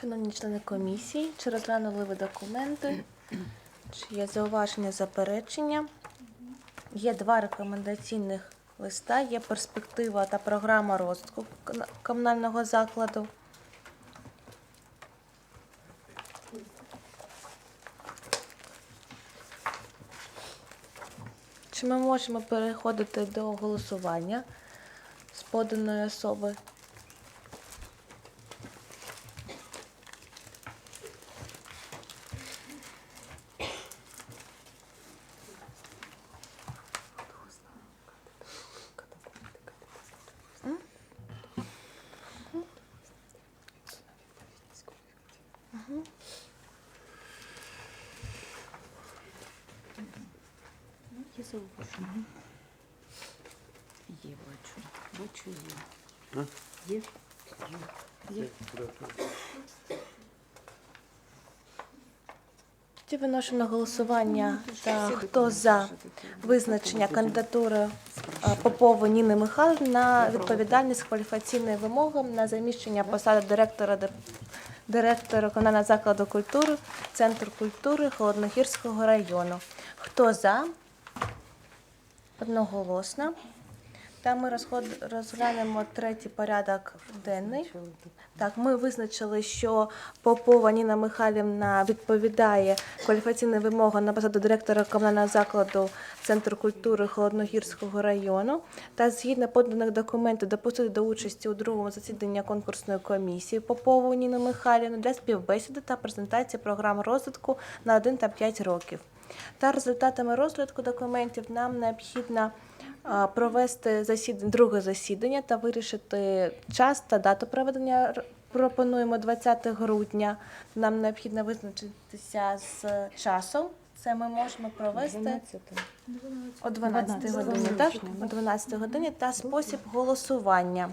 Шановні члени комісії, чи розглянули ви документи? Чи є зауваження, заперечення? Є два рекомендаційних листа, є перспектива та програма розвитку комунального закладу. Чи ми можемо переходити до голосування з поданої особи? Є зауваження? Є, бачу. Бачу, є. Є? Є. Є. Виношу на голосування та хто за визначення кандидатури е, Попової Ніни Михайлівни на відповідальність кваліфікаційним вимогам на заміщення посади директора директора комунального закладу культури, Центр культури Холодногірського району. Хто за? Одноголосно. Та ми розход- розглянемо третій порядок денний. Так, ми визначили, що Попова Ніна Михайлівна відповідає кваліфікаційним вимогам на посаду директора комунального закладу Центру культури Холодногірського району та згідно поданих документів допустити до участі у другому засіданні конкурсної комісії Попову Ніну Михайлівну для співбесіди та презентації програм розвитку на 1 та 5 років. Та результатами розгляду документів нам необхідно провести засідання, друге засідання та вирішити час та дату проведення. Пропонуємо 20 грудня. Нам необхідно визначитися з часом. Це ми можемо провести о 12 годині, так? О 12 годині та спосіб голосування.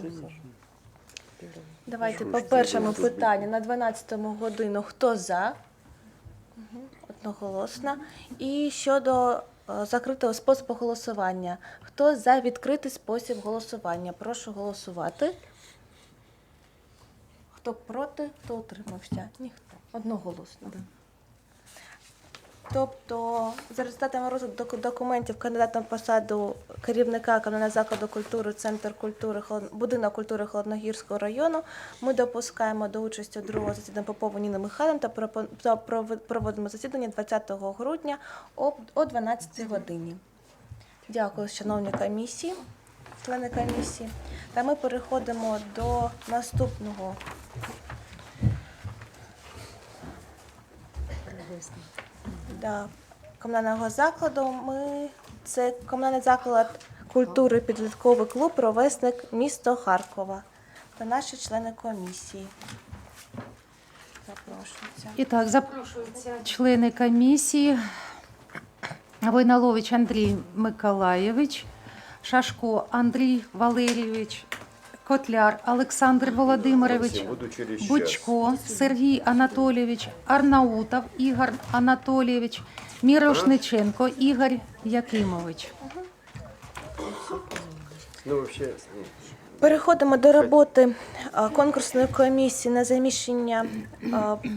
Давайте по першому питанню на 12 годину. Хто за? Одноголосно. І щодо е, закритого способу голосування. Хто за відкритий спосіб голосування? Прошу голосувати. Хто проти, хто утримався? Ніхто. Одноголосно. Тобто, за результатами розгляду документів кандидата на посаду керівника комунального закладу культури, центр культури, будинок культури Холодногірського району, ми допускаємо до участі другого засідання Попову Ніни Михайловни та проводимо засідання 20 грудня о 12 годині. Дякую, шановні комісії, члени комісії. Та ми переходимо до наступного да, комунального закладу. Ми це комунальний заклад культури підлітковий клуб ровесник місто Харкова та наші члени комісії. Запрошуються. І так, запрошуються члени комісії. Войналович Андрій Миколаєвич, Шашко Андрій Валерійович, Котляр Олександр Володимирович. Бучко Сергій Анатолійович, Арнаутов Ігор Анатолійович, Мірошниченко Ігор Якимович. Ну, вообще, Переходимо до роботи конкурсної комісії на заміщення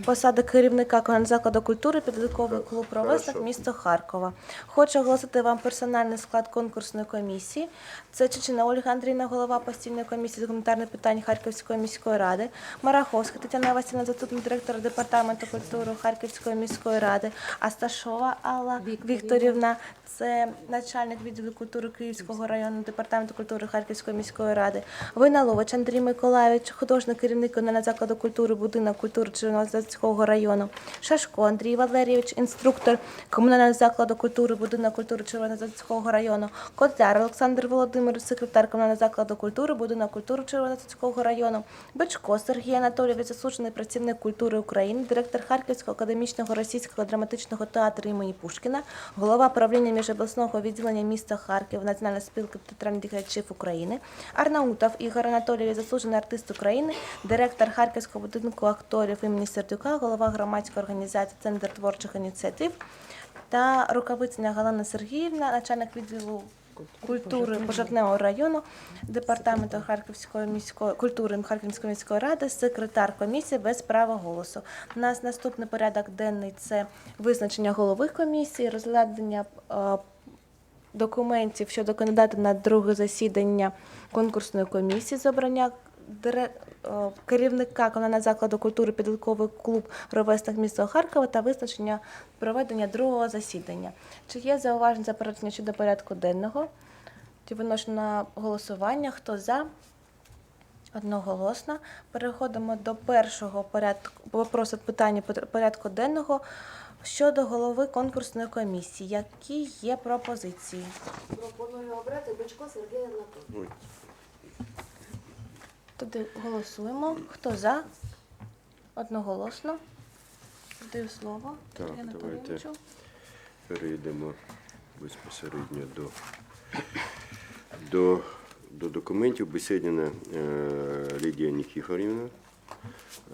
посади керівника закладу культури підлітковий клуб «Ровесник» місто Харкова. Хочу оголосити вам персональний склад конкурсної комісії. Це Чечина Ольга Андрійна, голова постійної комісії з гуманітарних питань Харківської міської ради, Мараховська Тетяна Васильівна, заступник директора департаменту культури Харківської міської ради, Асташова Алла Вікторівна, це начальник відділу культури Київського району департаменту культури Харківської міської ради. Войналович Андрій Миколайович, художник керівник на закладу культури, будинок культури Червонозаводського району. Шашко Андрій Валерійович, інструктор комунального закладу культури, будинок культури Червонозаводського району. Котляр Олександр Володимирович, секретар комунального закладу культури, будинок культури Червонозаводського району. Бичко Сергій Анатолійович, заслужений працівник культури України, директор Харківського академічного російського драматичного театру імені Пушкіна, голова правління міжобласного відділення міста Харків Національної спілки театральних діячів України, Арнаутов Ігор Анатолійович, заслужений артист України, директор Харківського будинку акторів імені Сердюка, голова громадської організації Центр творчих ініціатив та Рукавицина Галина Сергіївна, начальник відділу культури Пожежневого району департаменту Харківської міської культури Харківської міської ради, секретар комісії без права голосу. У нас наступний порядок денний це визначення голови комісії, розглядання е, документів щодо кандидата на друге засідання конкурсної комісії з обрання е, керівника комунального закладу культури підлітковий клуб ровесник міста Харкова та визначення проведення другого засідання. Чи є зауваження заперечення щодо порядку денного? Чи виношу на голосування? Хто за? Одноголосно. Переходимо до першого порядку вопросу питання порядку денного щодо голови конкурсної комісії. Які є пропозиції? Пропоную обрати Бичко Сергія Анатолійовича. Тоді голосуємо. Хто за? Одноголосно. Даю слово. Так, Сергію давайте. Анатолійовичу. Перейдемо безпосередньо до, до, до документів. Бесідіна е, Лідія Нікіфорівна.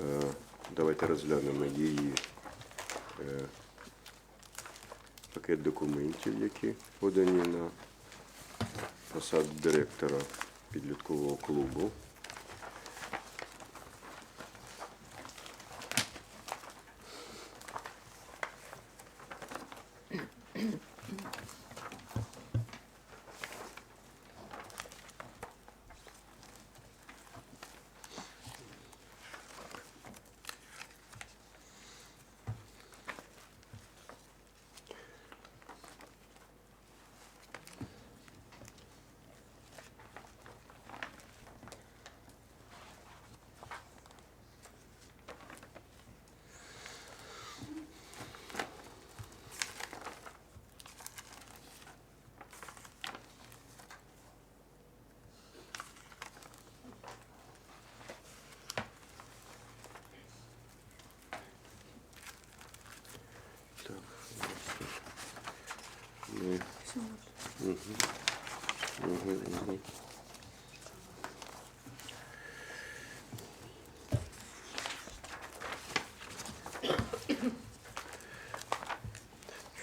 Е, давайте розглянемо її е, пакет документів, які подані на посаду директора підліткового клубу. Так, ми- Мгм, мгм.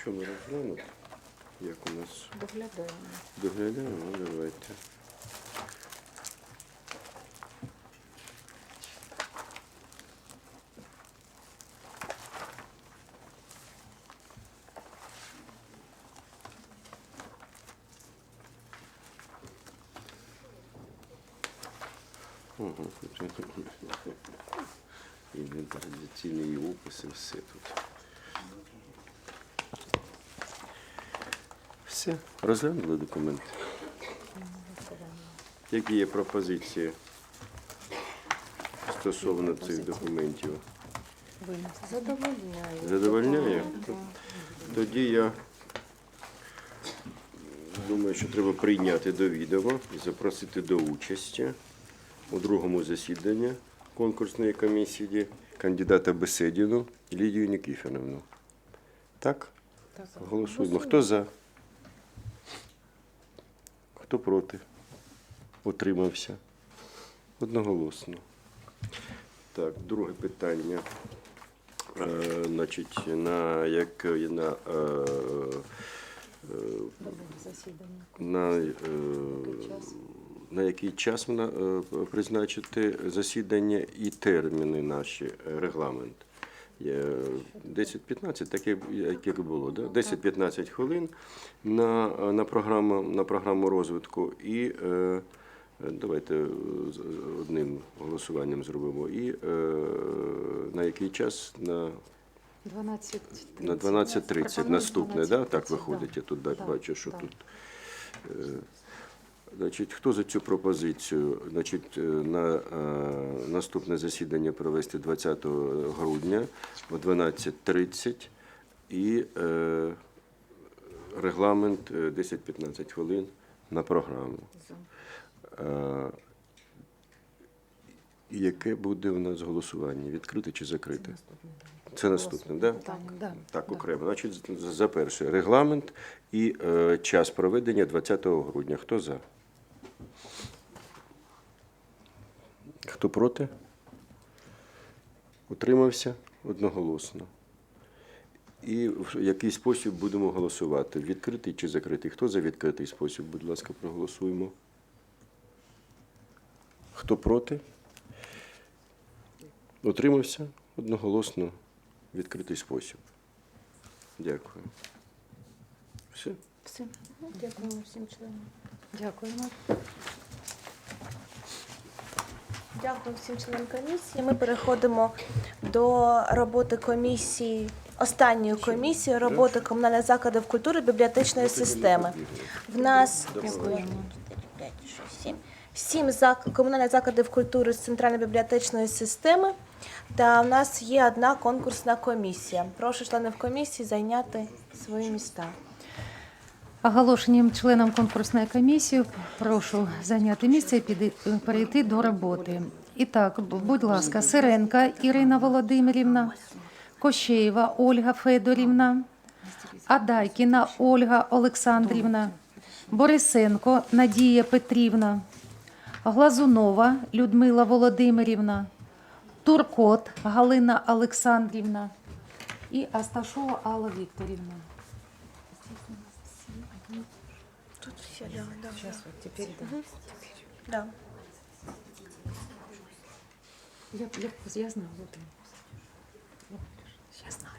Що ми розглянемо? Як у нас Доглядаємо. доглядаємо? Ну, давайте. Ого, інвентаризаційні описи, все тут. Все, розглянули документи. Які є пропозиції стосовно цих документів? Задовольняю. Задовольняє? Тоді я думаю, що треба прийняти до відома і запросити до участі у другому засіданні конкурсної комісії кандидата Беседіну Лідію Нікіфіновну. Так. Голосуємо. Хто за? Хто проти? Утримався. Одноголосно. Так, друге питання. Е, значить, на як на, е, е, на, е, на який час вона, е, призначити засідання і терміни наші, регламент. Є 10-15, так як, як і було, да? 10-15 хвилин на, на, програму, на програму розвитку і е, давайте е, одним голосуванням зробимо. І е, на який час? На 12.30. на 12.30 Пропоную наступне, да? так 12:30, виходить. Я тут Да, бачу, що да. тут. е, Значить, хто за цю пропозицію? Значить, е, на е, наступне засідання провести 20 грудня о 12.30 і е, регламент е, 10-15 хвилин на програму. Е, яке буде у нас голосування? Відкрите чи закрите? Це наступне, так? Да? Так, да. Так, окремо. Значить, за перше регламент і е, час проведення 20 грудня. Хто за? Хто проти? Утримався одноголосно. і в який спосіб будемо голосувати? Відкритий чи закритий? Хто за відкритий спосіб? Будь ласка, проголосуємо. Хто проти? Утримався одноголосно відкритий спосіб. Дякую. Все? Все. Дякуємо всім членам. Дякуємо. Дякую всім членам комісії. Ми переходимо до роботи комісії, останньої комісії роботи комунальних закладів культури бібліотечної системи. В нас сім зак- комунальних закладів культури з центральної бібліотечної системи. Та в нас є одна конкурсна комісія. Прошу членів комісії зайняти свої міста. Оголошенням членам конкурсної комісії прошу зайняти місце і перейти до роботи. І так, будь ласка, Сиренка Ірина Володимирівна, Кощеєва Ольга Федорівна, Адайкіна Ольга Олександрівна, Борисенко Надія Петрівна, Глазунова Людмила Володимирівна, Туркот Галина Олександрівна і Асташова Алла Вікторівна. Всі, да, да. Сейчас вот теперь, да. Да. Я, я, я знаю, вот он. Сейчас знаю.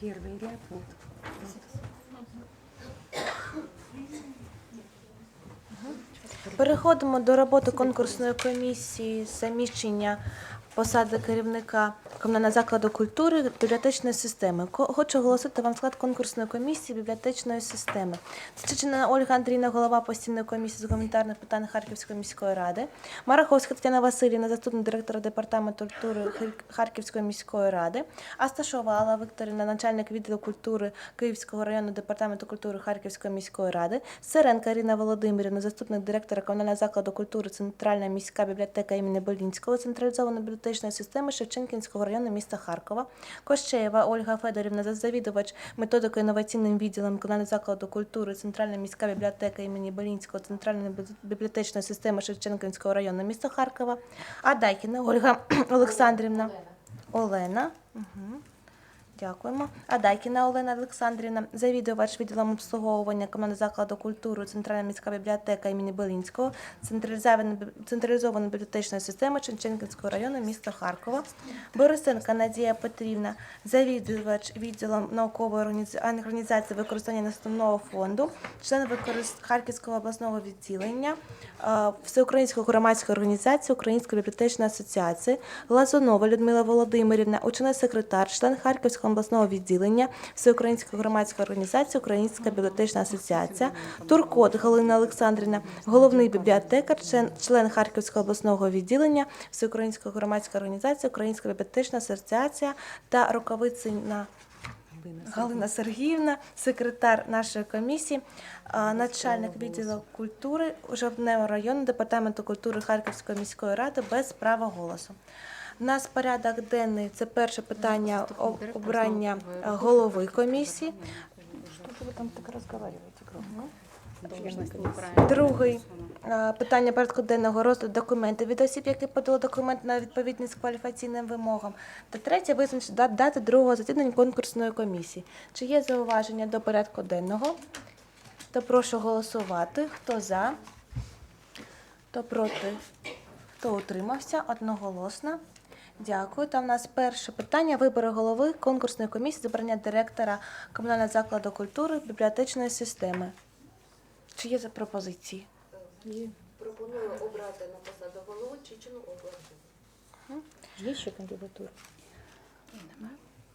Первый ряд вот. Переходимо до роботи конкурсної комісії заміщення посади керівника комунального закладу культури бібліотечної системи. Хочу оголосити вам склад конкурсної комісії бібліотечної системи. Це Чечина Ольга Андрійна, голова постійної комісії з гуманітарних питань Харківської міської ради, Мараховська Тетяна Васильівна, заступник директора департаменту культури Харківської міської ради, Асташова Алла Вікторівна, начальник відділу культури Київського районного департаменту культури Харківської міської ради, Сиренка Ірина Володимирівна, заступник директора комунального закладу культури Центральна міська бібліотека імені Болінського, централізованої бібліотечної системи Шевченкінського району міста Харкова, Кощеєва Ольга Федорівна, за- завідувач методико інноваційним відділом комунального закладу культури Центральна міська бібліотека імені Белінського центральної бібліотечної системи Шевченкінського району міста Харкова, Адайкіна Ольга Олександрівна. Олена. Угу. Дякуємо. Адайкіна Олена Олександрівна, завідувач відділом обслуговування команди закладу культури Центральна міська бібліотека імені Белінського, централізована централізована бібліотечна система Ченченківського району міста Харкова. Борисенка Надія Петрівна, завідувач відділом наукової організації використання настановного фонду, член. Харківського обласного відділення, Всеукраїнської громадської організації Української бібліотечної асоціації, Глазунова Людмила Володимирівна, учений секретар, член Харківського обласного відділення Всеукраїнської громадської організації Українська бібліотечна асоціація, Туркот Галина Олександрівна, головний бібліотекар, член, Харківського обласного відділення Всеукраїнської громадської організації Українська бібліотечна асоціація та Роковицина Галина Сергіївна, секретар нашої комісії, начальник відділу культури Жовтневого району департаменту культури Харківської міської ради без права голосу. У нас порядок денний це перше питання обрання голови комісії. Там так разговариваете? Другий питання порядку денного розгляд документів від осіб, які подали документ на відповідність кваліфікаційним вимогам. Та третє визначити дати другого засідання конкурсної комісії. Чи є зауваження до порядку денного? То прошу голосувати. Хто за? Хто проти? Хто утримався? Одноголосно. Дякую. Там у нас перше питання вибори голови конкурсної комісії з обрання директора комунального закладу культури бібліотечної системи. Чи є за пропозиції? Пропоную обрати на посаду голови Чечену Ольгу. Есть еще кандидатура?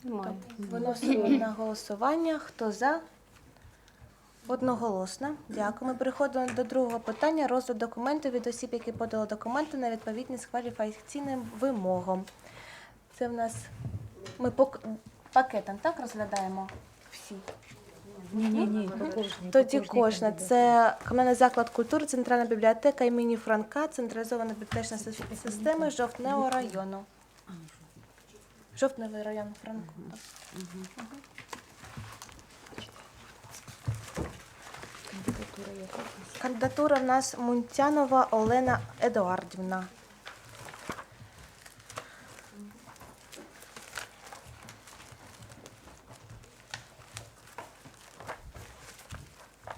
Немає. Виносимо на голосування. Хто за? Одноголосно. Дякую. Ми переходимо до другого питання. Розгляд документів від осіб, які подали документи на відповідність кваліфікаційним вимогам. Це в нас ми пок- пакетом так розглядаємо всі. Ні-ні-ні, Тоді кожна. Це комунальний заклад культури, центральна бібліотека імені Франка, централізована бібліотечна система Жовтневого району. Жовтневий район Франку. так. кандидатура яка? Кандидатура в нас Мунтянова Олена Едуардівна.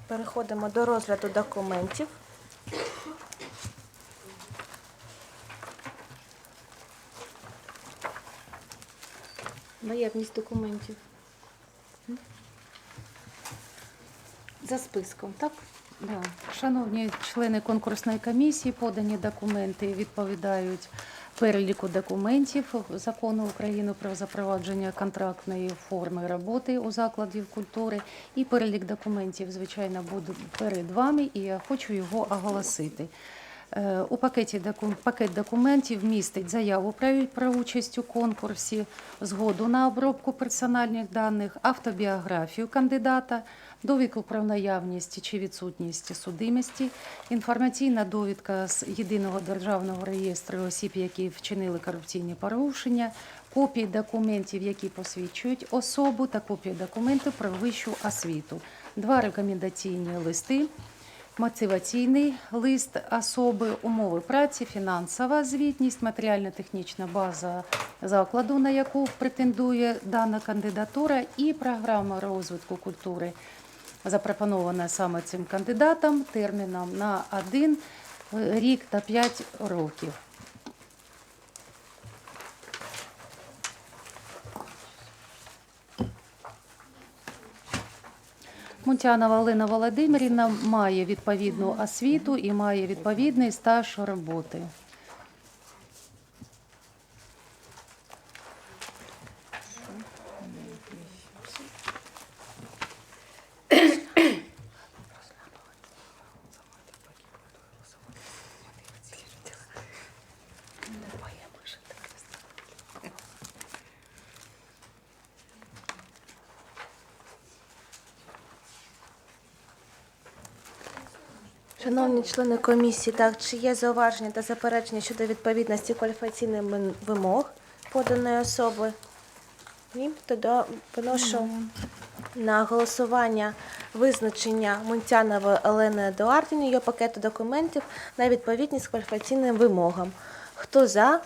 Переходимо до розгляду документів. Наявність документів. За списком, так? Да. Шановні члени конкурсної комісії, подані документи відповідають переліку документів закону України про запровадження контрактної форми роботи у закладів культури. І перелік документів, звичайно, буде перед вами, і я хочу його оголосити. Е, У пакеті пакет документів містить заяву про, про участь у конкурсі, згоду на обробку персональних даних, автобіографію кандидата, довідку про наявність чи відсутність судимості, інформаційна довідка з єдиного державного реєстру осіб, які вчинили корупційні порушення, копії документів, які посвідчують особу, та копії документів про вищу освіту, два рекомендаційні листи. Мотиваційний лист особи, умови праці, фінансова звітність, матеріально-технічна база закладу, на яку претендує дана кандидатура, і програма розвитку культури, запропонована саме цим кандидатом терміном на один рік та п'ять років. Мунтянова Олена Володимирівна має відповідну освіту і має відповідний стаж роботи. Шановні члени комісії, так, чи є зауваження та заперечення щодо відповідності кваліфікаційних вин- вимог поданої особи? Ні? Тоді виношу на голосування визначення Мунтянової Олени Едуардівни, її пакету документів на відповідність кваліфікаційним вимогам. Хто за?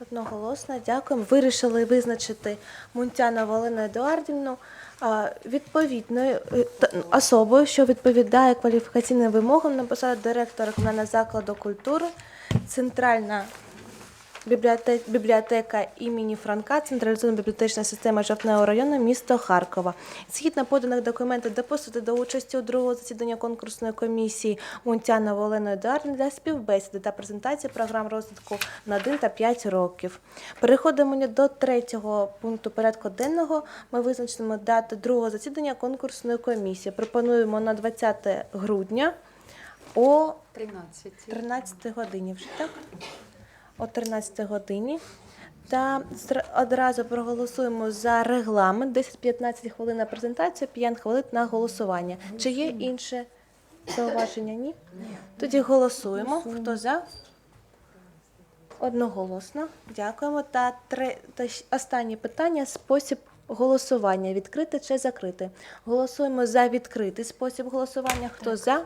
Одноголосно, дякуємо. Вирішили визначити Мунтянову Олену Едуардівну відповідною е, особою, що відповідає кваліфікаційним вимогам на посаду директора комунального закладу культури, центральна бібліотека, бібліотека імені Франка, централізована бібліотечна система Жовтневого району, місто Харкова. Згідно поданих документів допустити до участі у другого засідання конкурсної комісії Мунтянову Олену Едуардівну для співбесіди та презентації програм розвитку на 1 та 5 років. Переходимо до третього пункту порядку денного. Ми визначимо дату другого засідання конкурсної комісії. Пропонуємо на 20 грудня о 13. 13 годині вже так? О 13 годині. Та одразу проголосуємо за регламент. 10-15 хвилин на презентацію, 5 хвилин на голосування. Чи є інше зауваження? Ні? Тоді голосуємо. Хто за? Одноголосно. Дякуємо. Та, три, та останнє питання спосіб голосування. Відкрите чи закрите? Голосуємо за відкритий спосіб голосування. Хто за?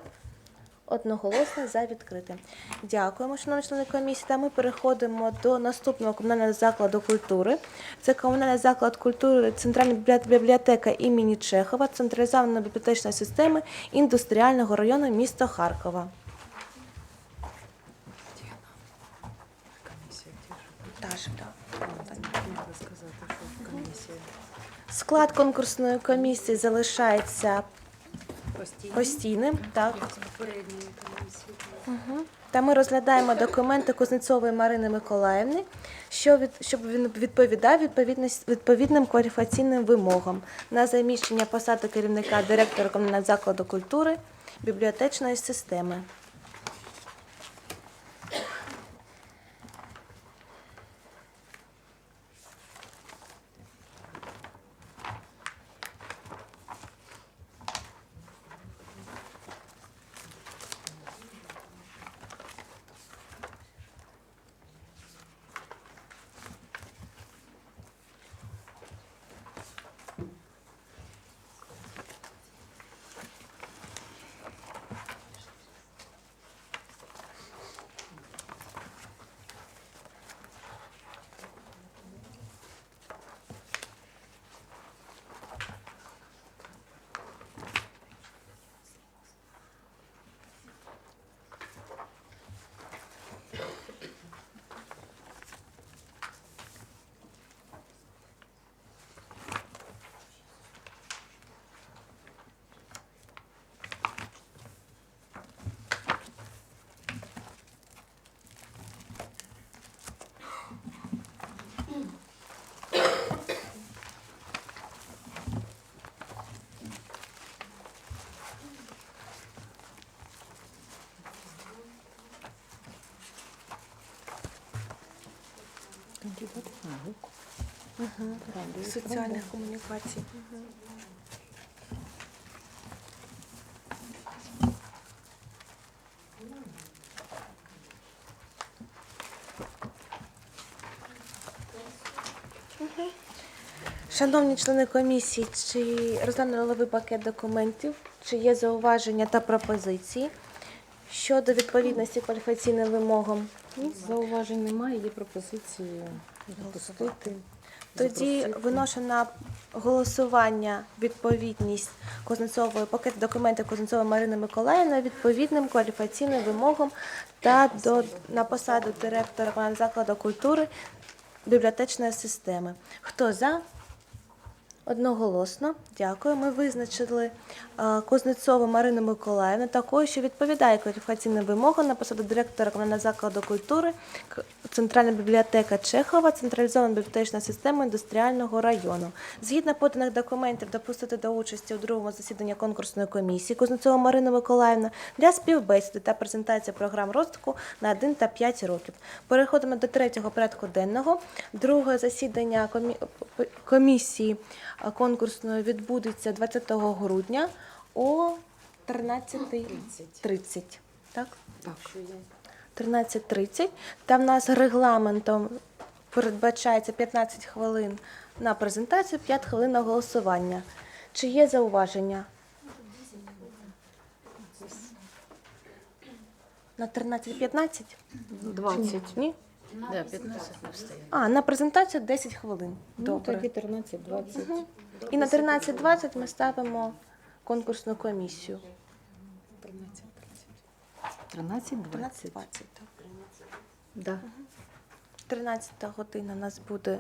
Одноголосно за відкрите. Дякуємо, шановні члени комісії. Та ми переходимо до наступного комунального закладу культури. Це комунальний заклад культури Центральна бібліотека імені Чехова, централізована бібліотечна система індустріального району міста Харкова. Склад конкурсної комісії залишається постійно. постійним. Так. Угу. Та ми розглядаємо документи Кузнецової Марини Миколаївни, що від, щоб він відповідав відповідним кваліфікаційним вимогам на заміщення посади керівника директора комунального закладу культури бібліотечної системи. Соціальних комунікацій. Шановні члени комісії, чи розглянули ви пакет документів, чи є зауваження та пропозиції щодо відповідності кваліфікаційним вимогам? Ні, Зауважень немає, є пропозиції допустити. Тоді виношу на голосування відповідність Кузнецової пакет документів Кузнецової Марини Миколаївни відповідним кваліфікаційним вимогам та до на посаду директора закладу культури бібліотечної системи. Хто за? Одноголосно, дякую. Ми визначили е, Кузнецову Марину Миколаївну такою, що відповідає кваліфікаційним вимогам на посаду директора комунального закладу культури Центральна бібліотека Чехова, централізована бібліотечна система індустріального району. Згідно поданих документів, допустити до участі у другому засіданні конкурсної комісії Кузнецова Марина Миколаївна для співбесіди та презентації програм розвитку на 1 та 5 років. Переходимо до третього порядку денного. Друге засідання комі- комісії конкурсної відбудеться 20 грудня о 13.30. Так? Так. 13.30. Та в нас регламентом передбачається 15 хвилин на презентацію, 5 хвилин на голосування. Чи є зауваження? На 13.15? 20. Ні? Да, 15 не встає. А, на презентацію 10 хвилин. Ну, Добре. тоді 13-20. І на 13.20 ми ставимо конкурсну комісію. 13-20. 13.20, так. Да. 13 година у нас буде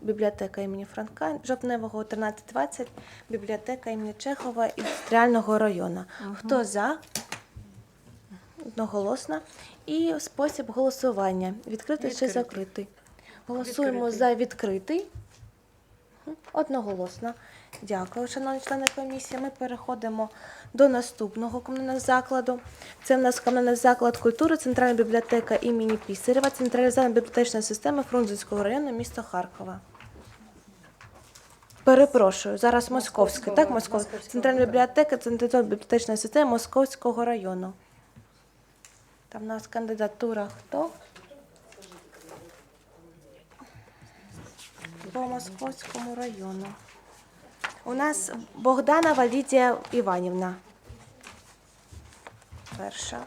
бібліотека імені Франка, Жовтневого 13.20, бібліотека імені Чехова індустріального району. Хто за? Одноголосно. І спосіб голосування. Відкритий чи закритий? Голосуємо за відкритий. Мгм. Одноголосно. Дякую, шановні члени комісії. Ми переходимо до наступного комунального закладу. Це в нас комунальний заклад культури, Центральна бібліотека імені Пісарєва, централізована бібліотечна система Фрунзенського району міста Харкова. Перепрошую, зараз Московська, так? Московська. Центральна бібліотека, централізована бібліотечна система Московського району. Там у нас кандидатура хто? По Московському району. У нас Богданова Лідія Іванівна. Перша.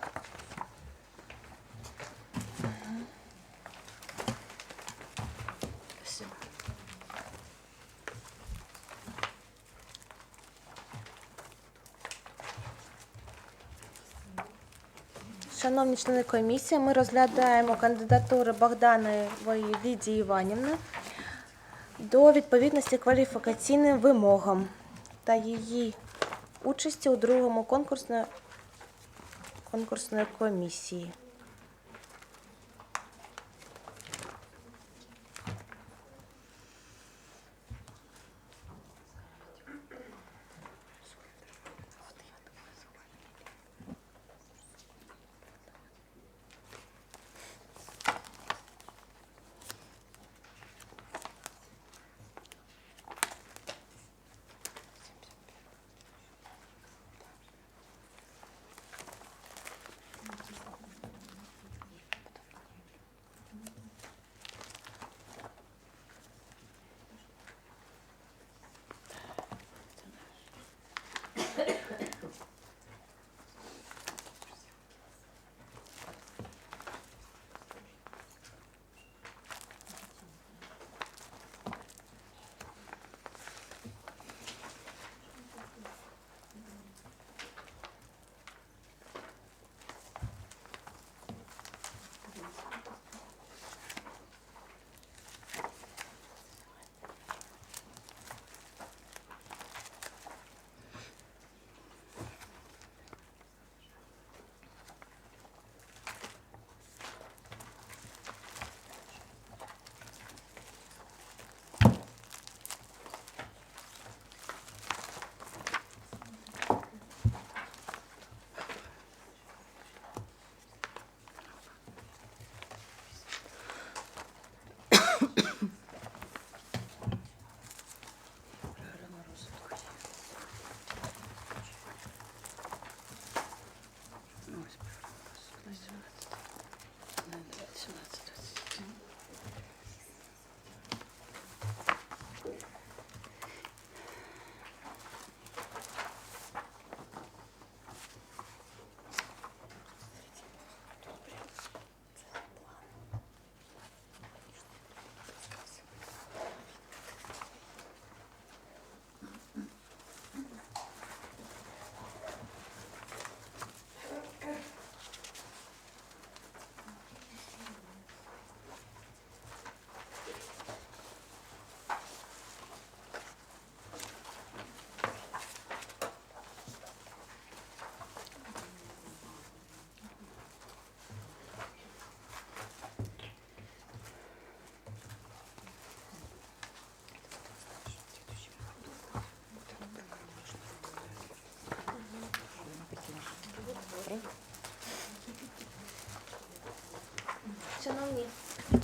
Шановні члени комісії, ми розглядаємо кандидатури Богданової Лідії Іванівни до відповідності кваліфікаційним вимогам та її участі у другому конкурсної, конкурсної комісії.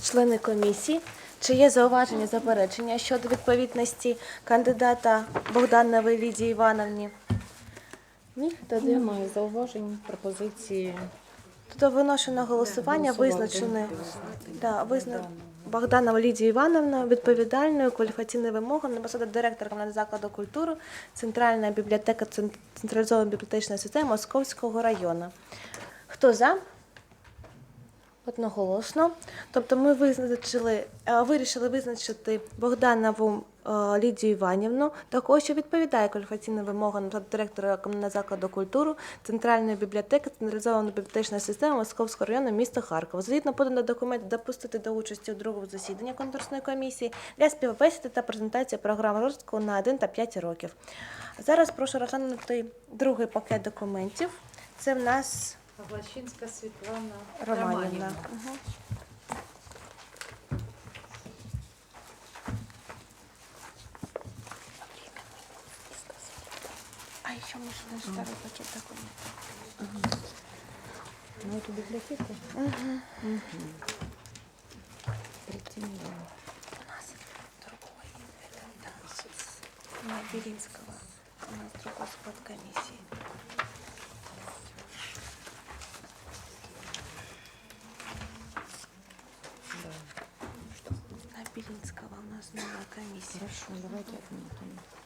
Члени комісії, чи є зауваження, заперечення щодо відповідності кандидата Богданової Лідії Івановні? Ні? Тоді Немає зауважень, пропозиції. Тобто виношу на голосування визначене да, визна... Богданова Лідія Івановна відповідальною кваліфікаційною вимогою на посаду директора закладу культури Центральна бібліотека Цен- централізованої бібліотечної системи Московського району. Хто за? Одноголосно. Тобто ми визначили, е, вирішили визначити Богданову е, Лідію Іванівну, також що відповідає кваліфікаційним вимогам директора комунального закладу культури Центральної бібліотеки централізованої бібліотечної системи Московського району міста Харкова. Згідно подано документ допустити до участі у другому засіданні конкурсної комісії для співбесіди та презентації програм розвитку на 1 та 5 років. Зараз прошу розглянути другий пакет документів. Це в нас Глащинська Світлана Романівна. Мгм. А еще можно второй пакет документов. На эту библиотеку? Претендую. У нас другой. Это, да, с- на Белинского. У нас другой склад комиссии. На Белинского у нас новая комиссия. Хорошо, давайте отметим.